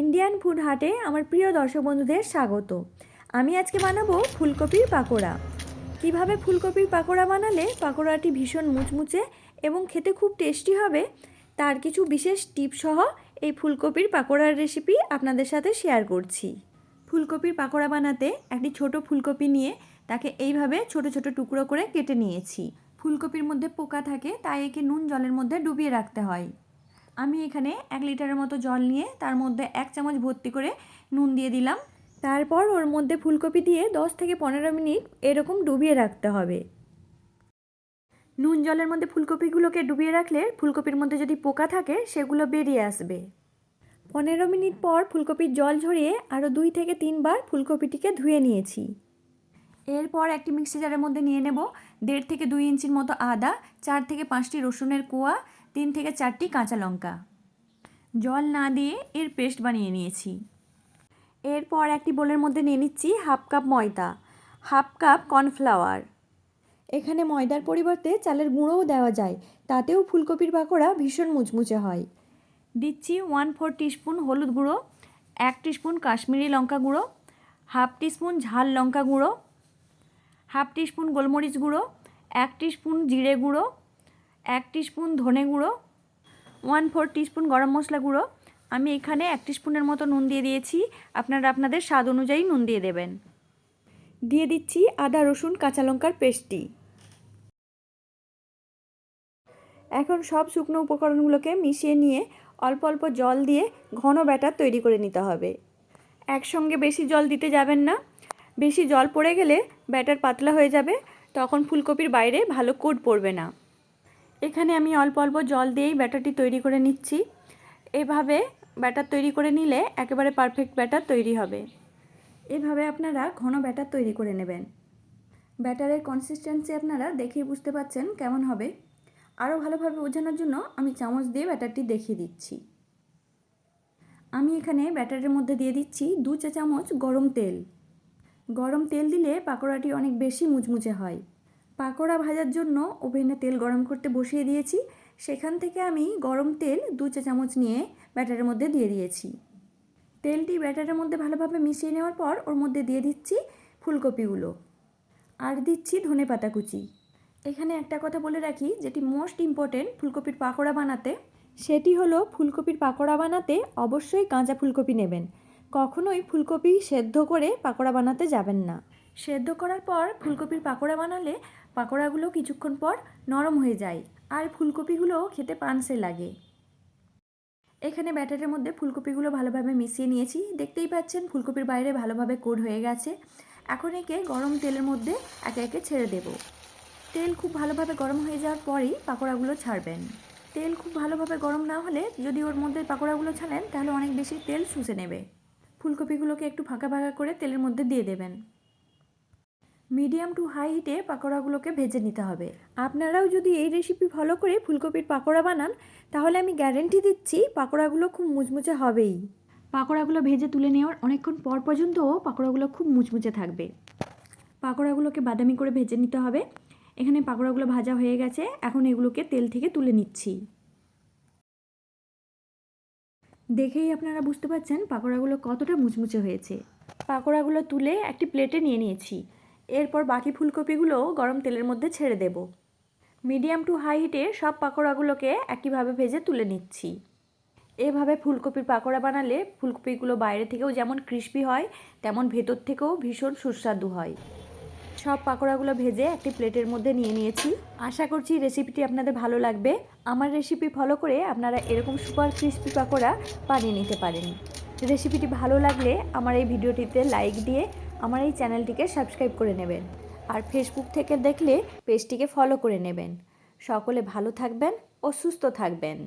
Indian food হাটে আমার প্রিয় দর্শক বন্ধুদের স্বাগত। আমি আজকে বানাবো ফুলকপির পাকোড়া। কীভাবে ফুলকপির পাকোড়া বানালে পাকোড়াটি ভীষণ মুচমুচে এবং খেতে খুব টেস্টি হবে, তার কিছু বিশেষ টিপ সহ এই ফুলকপির পাকোড়ার রেসিপি আপনাদের সাথে শেয়ার করছি। ফুলকপির পাকোড়া বানাতে একটি ছোট ফুলকপি নিয়ে তাকে এইভাবে ছোট ছোট টুকরো করে কেটে নিয়েছি। ফুলকপির মধ্যে পোকা থাকে, তাই একে নুন জলের মধ্যে ডুবিয়ে রাখতে হয়। আমি এখানে এক লিটারের মতো জল নিয়ে তার মধ্যে এক চামচ ভর্তি করে নুন দিয়ে দিলাম। তারপর ওর মধ্যে ফুলকপি দিয়ে দশ থেকে পনেরো মিনিট এরকম ডুবিয়ে রাখতে হবে। নুন জলের মধ্যে ফুলকপিগুলোকে ডুবিয়ে রাখলে ফুলকপির মধ্যে যদি পোকা থাকে, সেগুলো বেরিয়ে আসবে। পনেরো মিনিট পর ফুলকপির জল ঝরিয়ে আরও দুই থেকে তিনবার ফুলকপিটিকে ধুয়ে নিয়েছি। এরপর একটি মিক্সি জারের মধ্যে নিয়ে নেব দেড় থেকে দুই ইঞ্চির মতো আদা, চার থেকে পাঁচটি রসুনের কোয়া তিন থেকে চারটি কাঁচা লঙ্কা। জল না দিয়ে এর পেস্ট বানিয়ে নিয়েছি। এরপর একটি বোলের মধ্যে নিয়ে নিচ্ছি হাফ কাপ ময়দা, হাফ কাপ কর্নফ্লাওয়ার। এখানে ময়দার পরিবর্তে চালের গুঁড়োও দেওয়া যায়, তাতেও ফুলকপির পাকোড়া ভীষণ মুচমুচে হয়। দিচ্ছি ওয়ান ফোর টিস্পুন হলুদ গুঁড়ো, এক টিস্পুন কাশ্মীরি লঙ্কা গুঁড়ো, হাফ টিস্পুন ঝাল লঙ্কা গুঁড়ো, হাফ টিস্পুন গোলমরিচ গুঁড়ো, এক টিস্পুন জিরে গুঁড়ো এক টিস্পুন ধনে গুঁড়ো ওয়ান ফোর টিস্পুন গরম মশলা গুঁড়ো। আমি এখানে এক টিস্পুনের মতো নুন দিয়ে দিয়েছি। আপনারা আপনাদের স্বাদ অনুযায়ী নুন দিয়ে দেবেন। দিয়ে দিচ্ছি আদা, রসুন, কাঁচা লঙ্কার পেস্টটি এখন সব শুকনো উপকরণগুলোকে মিশিয়ে নিয়ে অল্প অল্প জল দিয়ে ঘন ব্যাটার তৈরি করে নিতে হবে। একসঙ্গে বেশি জল দিতে যাবেন না। বেশি জল পড়ে গেলে ব্যাটার পাতলা হয়ে যাবে। তখন ফুলকপির বাইরে ভালো কোট পড়বে না। এখানে আমি অল্প অল্প জল দিয়েই ব্যাটারটি তৈরি করে নিচ্ছি। এভাবে ব্যাটার তৈরি করে নিলে একেবারে পারফেক্ট ব্যাটার তৈরি হবে। এভাবে আপনারা ঘন ব্যাটার তৈরি করে নেবেন। ব্যাটারের কনসিস্টেন্সি আপনারা দেখেই বুঝতে পাচ্ছেন কেমন হবে। আরও ভালোভাবে বোঝানোর জন্য আমি চামচ দিয়ে ব্যাটারটি দেখিয়ে দিচ্ছি। আমি এখানে ব্যাটারের মধ্যে দিয়ে দিচ্ছি দু চা চামচ গরম তেল। গরম তেল দিলে পাকোড়াটি অনেক বেশি মুচমুচে হয়। পাকোড়া ভাজার জন্য ওভেনে তেল গরম করতে বসিয়ে দিয়েছি। সেখান থেকে আমি গরম তেল দু চা চামচ নিয়ে ব্যাটারের মধ্যে দিয়ে দিয়েছি। তেলটি ব্যাটারের মধ্যে ভালোভাবে মিশিয়ে নেওয়ার পর ওর মধ্যে দিয়ে দিচ্ছি ফুলকপিগুলো। আর দিচ্ছি ধনে পাতা কুচি। এখানে একটা কথা বলে রাখি, যেটি মোস্ট ইম্পর্টেন্ট ফুলকপির পাকোড়া বানাতে, সেটি হলো ফুলকপির পাকোড়া বানাতে অবশ্যই কাঁচা ফুলকপি নেবেন। কখনোই ফুলকপি সেদ্ধ করে পাকোড়া বানাতে যাবেন না। সেদ্ধ করার পর ফুলকপির পাকোড়া বানালে পাকোড়াগুলো কিছুক্ষণ পর নরম হয়ে যায় আর ফুলকপিগুলো খেতে পানসে লাগে। এখানে ব্যাটারের মধ্যে ফুলকপিগুলো ভালোভাবে মিশিয়ে নিয়েছি। দেখতেই পাচ্ছেন ফুলকপির বাইরে ভালোভাবে কোড হয়ে গেছে। এখন একে গরম তেলের মধ্যে একে একে ছেড়ে দেব। তেল খুব ভালোভাবে গরম হয়ে যাওয়ার পরেই পাকোড়াগুলো ছাড়বেন। তেল খুব ভালোভাবে গরম না হলে যদি ওর মধ্যে পাকোড়াগুলো ছাড়েন তাহলে অনেক বেশি তেল শুষে নেবে। ফুলকপিগুলোকে একটু ফাঁকা ফাঁকা করে তেলের মধ্যে দিয়ে দেবেন। মিডিয়াম টু হাই হিটে পাকোড়াগুলোকে ভেজে নিতে হবে। আপনারাও যদি এই রেসিপি ফলো করে ফুলকপির পাকোড়া বানান, তাহলে আমি গ্যারেন্টি দিচ্ছি পাকোড়াগুলো খুব মুচমুচে হবেই। পাকোড়াগুলো ভেজে তুলে নেওয়ার অনেকক্ষণ পর পর্যন্তও পাকোড়াগুলো খুব মুচমুচে থাকবে। পাকোড়াগুলোকে বাদামি করে ভেজে নিতে হবে। এখানে পাকোড়াগুলো ভাজা হয়ে গেছে, এখন এগুলোকে তেল থেকে তুলে নিচ্ছি। দেখেই আপনারা বুঝতে পারছেন পাকোড়াগুলো কতটা মুচমুচে হয়েছে। পাকোড়াগুলো তুলে একটি প্লেটে নিয়ে নিয়েছি। এরপর বাকি ফুলকপিগুলো গরম তেলের মধ্যে ছেড়ে দেব। মিডিয়াম টু হাই হিটে সব পাকোড়াগুলোকে একইভাবে ভেজে তুলে নিচ্ছি। এভাবে ফুলকপির পাকোড়া বানালে ফুলকপিগুলো বাইরে থেকেও যেমন ক্রিস্পি হয়, তেমন ভেতর থেকেও ভীষণ সুস্বাদু হয়। সব পাকোড়াগুলো ভেজে একটি প্লেটের মধ্যে নিয়ে নিয়েছি। আশা করছি রেসিপিটি আপনাদের ভালো লাগবে। আমার রেসিপি ফলো করে আপনারা এরকম সুপার ক্রিস্পি পাকোড়া বানিয়ে নিতে পারেন। রেসিপিটি ভালো লাগলে আমার এই ভিডিওটিতে লাইক দিয়ে আমার এই চ্যানেলটিকে সাবস্ক্রাইব করে নেবেন আর ফেসবুক থেকে দেখলে পেজটিকে ফলো করে নেবেন। সকলে ভালো থাকবেন ও সুস্থ থাকবেন।